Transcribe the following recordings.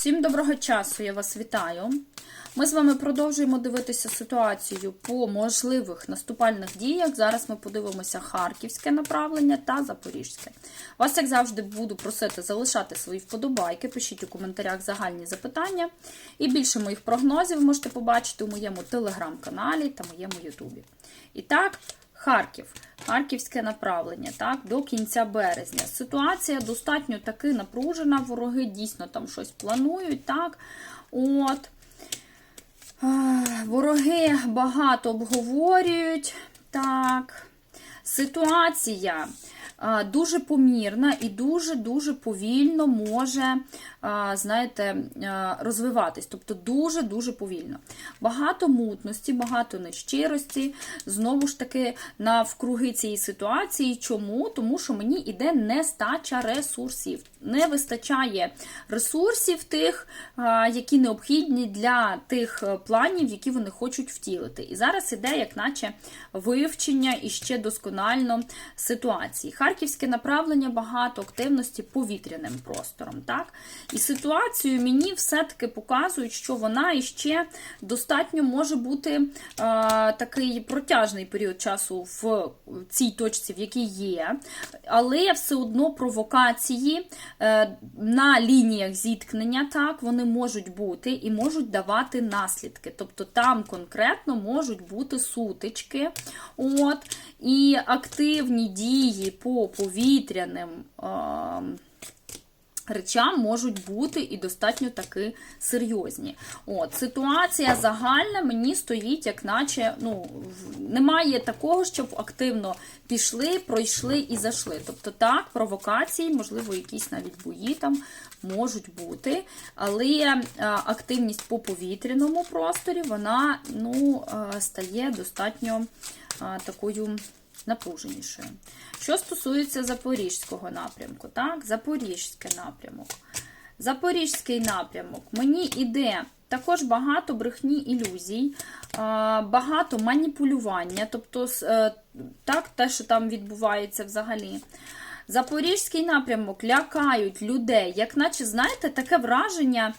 Всім доброго часу, я вас вітаю. Ми з вами продовжуємо дивитися ситуацію по можливих наступальних діях. Зараз ми подивимося харківське направлення та запорізьке. Вас, як завжди, буду просити залишати свої вподобайки, пишіть у коментарях загальні запитання. І більше моїх прогнозів можете побачити у моєму телеграм-каналі та моєму Ютубі. І так, Харків, харківське направлення, так, до кінця березня. Ситуація достатньо таки напружена. Вороги дійсно там щось планують, так. От. Е, Вороги багато обговорюють. Так. Ситуація дуже помірна і дуже-дуже повільно може, знаєте, розвиватись. Тобто дуже-дуже повільно. Багато мутності, багато нещирості. Знову ж таки, навкруги цієї ситуації. Чому? Тому що мені йде нестача ресурсів. Не вистачає ресурсів тих, які необхідні для тих е, планів, які вони хочуть втілити. І зараз іде, як наче, вивчення і ще досконально ситуації. Харківське направлення багато активності повітряним простором. Так? І ситуацію мені все-таки показують, що вона іще достатньо може бути е, такий протяжний період часу в цій точці, в якій є, але все одно провокації е, на лініях зіткнення, так, вони можуть бути і можуть давати наслідки. Тобто там конкретно можуть бути сутички. От, і активні дії по повітряним. Е, Речам можуть бути і достатньо таки серйозні. От, Ситуація загальна мені стоїть, як наче ну, немає такого, щоб активно пішли, пройшли і зайшли. Тобто, так, провокації, можливо, якісь навіть бої там можуть бути, але е, активність по повітряному просторі вона ну, е, стає достатньо такою напруженішою. Що стосується запорізького напрямку, так, запорізький напрямок. Запорізький напрямок мені іде також багато брехні ілюзій, багато маніпулювання, тобто е, так, те, що там відбувається взагалі. Запорізький напрямок лякають людей, як наче, знаєте, таке враження,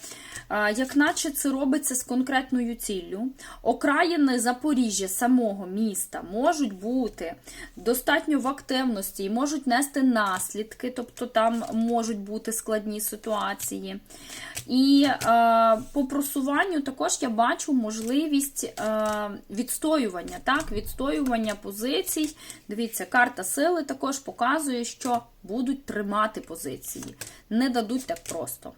як наче це робиться з конкретною ціллю. Окраїни Запоріжжя, самого міста, можуть бути достатньо в активності і можуть нести наслідки, тобто там можуть бути складні ситуації. І е, по просуванню також я бачу можливість е, відстоювання, так, відстоювання позицій. Дивіться, карта сили також показує, що будуть тримати позиції, не дадуть так просто.